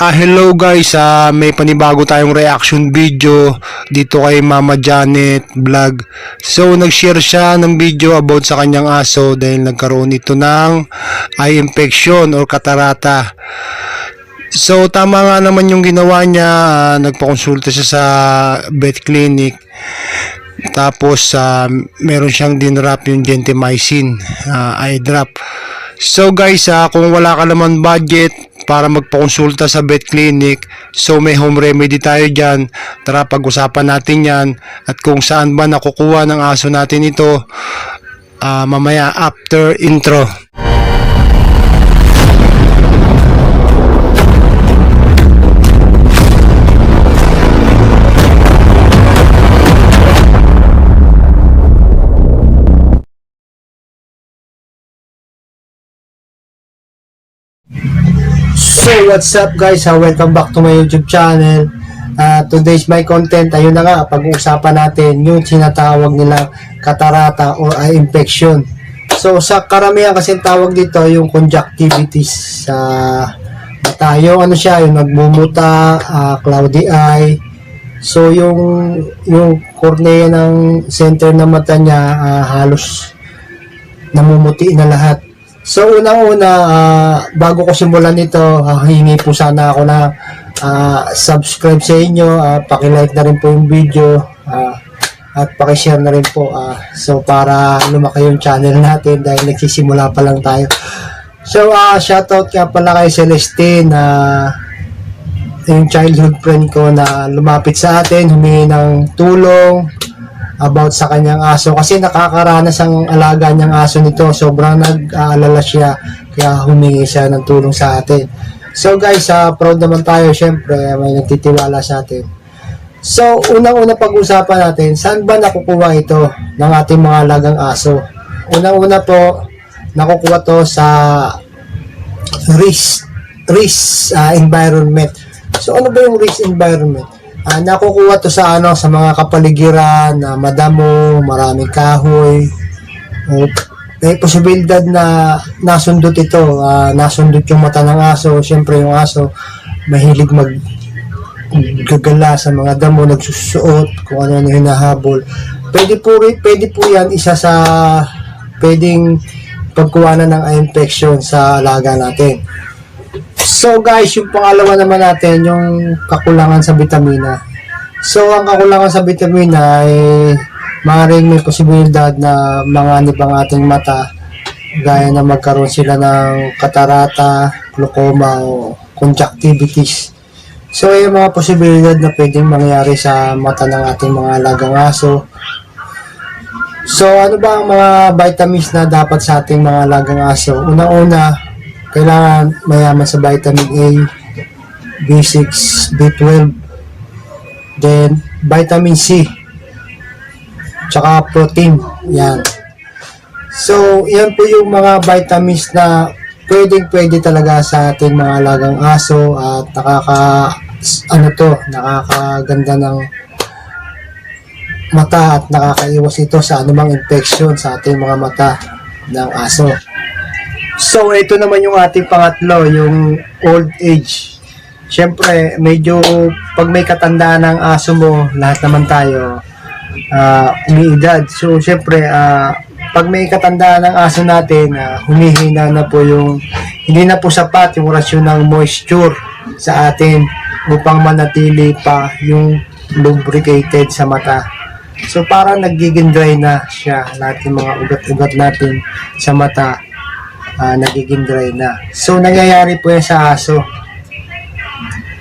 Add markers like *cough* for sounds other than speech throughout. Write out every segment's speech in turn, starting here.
Ah, hello guys, ah, may panibago tayong reaction video dito kay Mama Janet Vlog. So, nag-share siya ng video about sa kanyang aso dahil nagkaroon ito ng eye infection or katarata. So, tama nga naman yung ginawa niya. ah, nagpakonsulta siya sa vet clinic. Tapos, ah, meron siyang dinrap yung gentamicin, ah, eye drop. So guys, ah, kung wala ka naman budget para magpakonsulta sa vet clinic, so may home remedy tayo dyan. Tara pag-usapan natin yan at kung saan ba nakukuha ng aso natin ito ah, mamaya after intro. So what's up guys, Ah, welcome back to my YouTube channel. Ah, today's my content, ayun na nga, pag-uusapan natin yung sinatawag nilang katarata or eye infection. So sa karamihan kasi tawag dito yung conjunctivitis sa mata. Yung ano siya, yung nagmumuta, ah, cloudy eye. So yung yung cornea ng center ng mata niya ah, halos namumuti na lahat. So unang-una, ah, bago ko simulan ito, ah, hingi po sana ako na ah, subscribe sa inyo, ah, paki-like na rin po yung video, ah, at paki-share na rin po. ah, so para lumaki yung channel natin dahil nagsisimula pa lang tayo. So ah, shoutout nga pala kay Celestine na yung childhood friend ko na lumapit sa atin, humingi ng tulong, about sa kanyang aso. Kasi nakakaranas ang alaga niyang aso nito. Sobrang nag-aalala siya. Kaya humingi siya ng tulong sa atin. So guys uh, proud naman tayo. Syempre may nagtitiwala sa atin. So unang-una pag-usapan natin saan ba nakukuha ito ng ating mga alagang aso? Unang-una po nakukuha to sa risk risk uh, environment. So ano ba yung risk environment Ah, nakukuha to sa ano sa mga kapaligiran na madamo, maraming kahoy. O, may posibilidad na nasundot ito, ah, nasundot yung mata ng aso. Siyempre yung aso mahilig mag gagala sa mga damo, nagsusuot, kung ano ano hinahabol. Pwede po, pwede po yan isa sa pwedeng pagkuhanan ng infection sa alaga natin. So guys, yung pangalawa naman natin, yung kakulangan sa vitamina. So ang kakulangan sa vitamina ay maaaring may posibilidad na manganib ang ating mata gaya na magkaroon sila ng katarata, glaucoma o conjunctivitis. So yung mga posibilidad na pwedeng mangyari sa mata ng ating mga alagang aso. So ano ba ang mga vitamins na dapat sa ating mga alagang aso? Unang-una, kailangan mayaman sa vitamin A, B6, B12, then vitamin C, tsaka protein. Yan. So, yan po yung mga vitamins na pwedeng pwede talaga sa ating mga alagang aso at nakaka ano to, nakakaganda ng mata at nakakaiwas ito sa anumang infection sa ating mga mata ng aso. So, ito naman yung ating pangatlo, yung old age. Siyempre, medyo pag may katandaan ng aso mo, lahat naman tayo, uh, umiidad. So, siyempre, ah, pag may katandaan ng aso natin, ah, humihina na po yung, hindi na po sapat yung rasyon ng moisture sa atin upang manatili pa yung lubricated sa mata. So, parang nagiging dry na siya, lahat yung mga ugat-ugat natin sa mata ah, nagiging dry na. So, nangyayari po yan sa aso.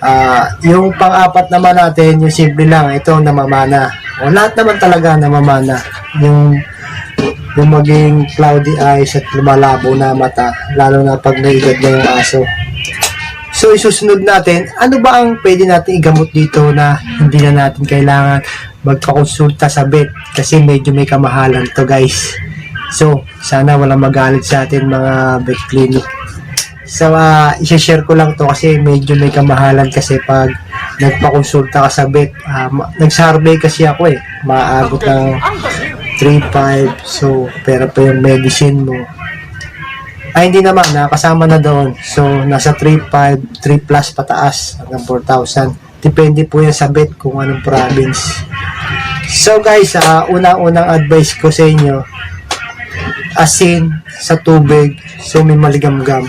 Ah, yung pang-apat naman natin, yung simple lang, ito namamana. O, lahat naman talaga namamana. Yung yung maging cloudy eyes at lumalabo na mata, lalo na pag naigad na yung aso. So, isusunod natin, ano ba ang pwede natin igamot dito na hindi na natin kailangan magpakonsulta sa vet kasi medyo may kamahalan to guys. So, sana walang magalit sa atin mga vet clinic. So, uh, share ko lang to kasi medyo may kamahalan kasi pag nagpakonsulta ka sa vet. Uh, nag-survey kasi ako eh. Maaabot ng 3-5. So, pero pa yung medicine mo. Ay, hindi naman, nakasama na doon. So, nasa 3.5, 3 plus pataas hanggang 4,000. Depende po yan sa bet kung anong province. So guys, ah, unang-unang advice ko sa inyo, asin sa tubig, so may maligamgam.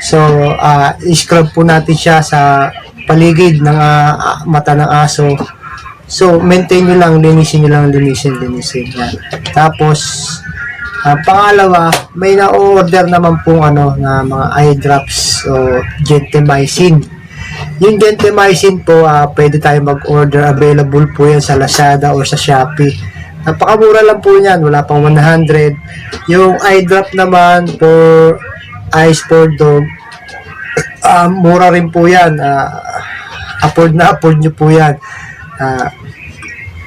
So, ah, i-scrub po natin siya sa paligid ng ah, mata ng aso. So, maintain nyo lang, linisin nyo lang, linisin, linisin. Yan. Tapos, ang pangalawa, may na-order naman po ano, na mga eye drops o gentamicin. Yung gentamicin po, ah, pwede tayo mag-order. Available po yan sa Lazada or sa Shopee. Napakamura lang po yan. Wala pang 100. Yung eye drop naman for eyes for dog, ah, mura rin po yan. Ah, afford na afford nyo po yan. Ah,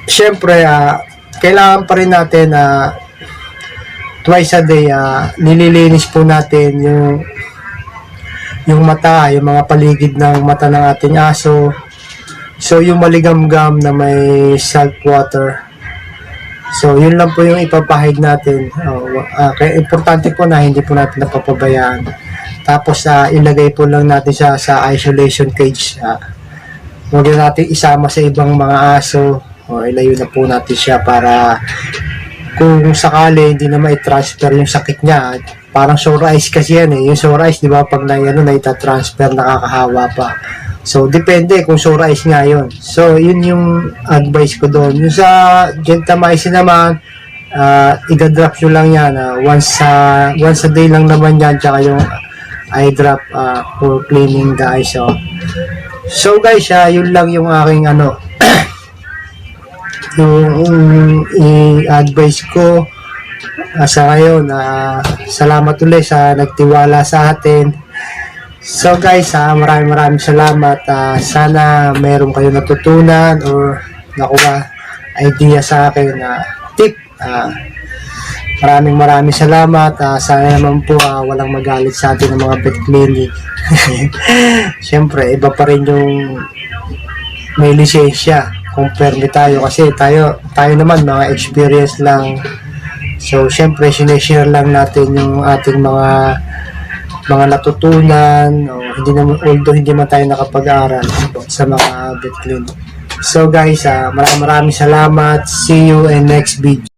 Siyempre, ah, kailangan pa rin natin na twice a day ah, nililinis po natin yung yung mata, yung mga paligid ng mata ng ating aso. So, yung maligamgam na may salt water. So, yun lang po yung ipapahid natin. Oh, ah, kaya importante po na hindi po natin napapabayaan. Tapos, ah, ilagay po lang natin siya sa isolation cage. Ah, huwag na natin isama sa ibang mga aso. O, ilayo na po natin siya para kung sakali hindi na mai-transfer yung sakit niya, parang sore eyes kasi yan eh. Yung sore eyes, di ba, pag na, ano, na transfer nakakahawa pa. So, depende kung sore eyes nga yun. So, yun yung advice ko doon. Yung sa gentamicin naman, uh, iga-drop nyo lang yan. ah, once, sa once a day lang naman yan, tsaka yung eye drop ah, for cleaning the eyes. So, so guys, ah, yun lang yung aking ano, *clears throat* yung i-advise ko uh, sa ngayon na salamat ulit sa nagtiwala sa atin so guys ah, maraming maraming salamat. Ah, sana meron kayo natutunan or nakuha idea sa akin na tip. Ah, maraming maraming salamat. Ah, sana naman po ah, walang magalit sa atin ng mga pet clinic *laughs* syempre iba pa rin yung may lisensya. Compare tayo kasi tayo tayo naman mga experience lang. So syempre sineshare lang natin yung ating mga mga natutunan o hindi naman although hindi man tayo nakapag-aral sa mga vet clinic so guys ah, maraming maraming salamat. See you in next video